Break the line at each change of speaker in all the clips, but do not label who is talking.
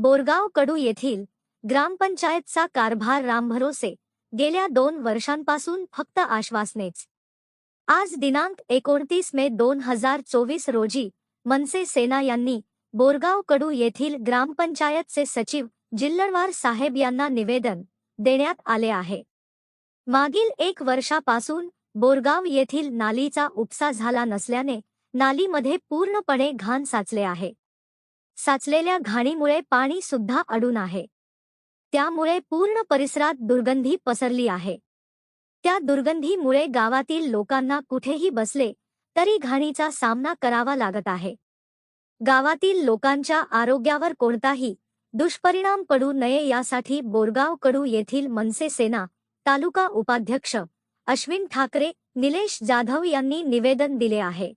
बोरगाव कडू येथील ग्रामपंचायतचा कारभार रामभरोसे गेल्या दोन वर्षांपासून फक्त आश्वासनेच. आज दिनांक एकोणतीस मे दोन हजार चोवीस रोजी मनसे सेना यांनी बोरगाव कडू येथील ग्रामपंचायतचे सचिव जिल्लरवार साहेब यांना निवेदन देण्यात आले आहे. मागील एक वर्षापासून बोरगाव येथील नालीचा उपसा झाला नसल्याने नालीमध्ये पूर्णपणे घाण साचले आहे. साचलेल्या घाणीमुळे पाणी सुद्धा अडून आहे. त्यामुळे पूर्ण परिसरात दुर्गंधी पसरली आहे. त्या दुर्गंधीमुळे गावातील लोकांना कुठेही बसले तरी घाणीचा सामना करावा लागत आहे. गावातील लोकांच्या आरोग्यावर कोणताही दुष्परिणाम पडू नये यासाठी बोरगाव कडू येथील मनसे सेना तालुका उपाध्यक्ष अश्विन ठाकरे निलेश जाधव यांनी निवेदन दिले आहे.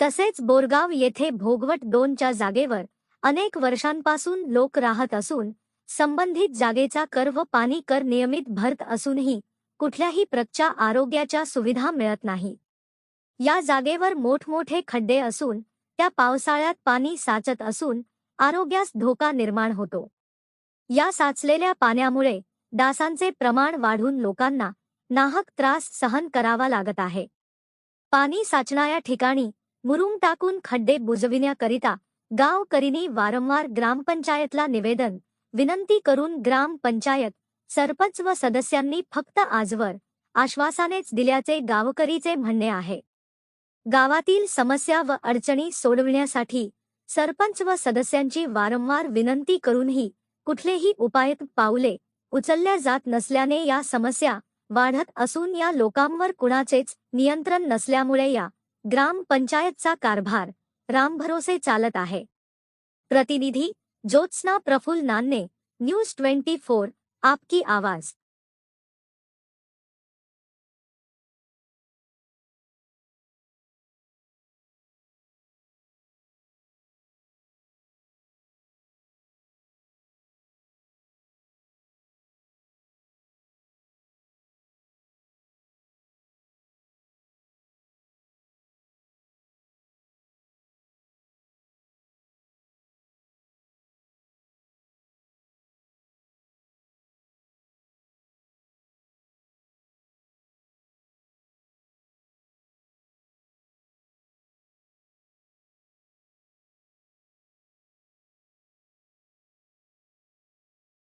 तसेच बोरगाव येथे भोगवट दोनच्या जागेवर अनेक वर्षांपासून लोक राहत असून संबंधित जागेचा कर व पाणी कर नियमित भरत असूनही कुठल्याही प्रकच्या आरोग्याच्या सुविधा मिळत नाही. या जागेवर मोठमोठे खड्डे असून त्या पावसाळ्यात पाणी साचत असून आरोग्यास धोका निर्माण होतो. या साचलेल्या पाण्यामुळे डासांचे प्रमाण वाढून लोकांना नाहक त्रास सहन करावा लागत आहे. पाणी साचणाऱ्या ठिकाणी मुरुम टाकून खड्डे बुजविण्याकरिता गावकरींनी वारंवार ग्रामपंचायतला निवेदन विनंती करून ग्रामपंचायत सरपंच व सदस्यांनी फक्त आजवर आश्वासानेच दिल्याचे गावकरीचे म्हणणे आहे. गावातील समस्या व अडचणी सोडविण्यासाठी सरपंच व सदस्यांची वारंवार विनंती करूनही कुठलेही उपायत पावले उचलल्या जात नसल्याने या समस्या वाढत असून या लोकांवर कुणाचेच नियंत्रण नसल्यामुळे या ग्रामपंचायतचा कारभार रामभरोसे चालत आहे. प्रतिनिधी Jyotsna Praful Nanne news twenty four आपकी आवाज.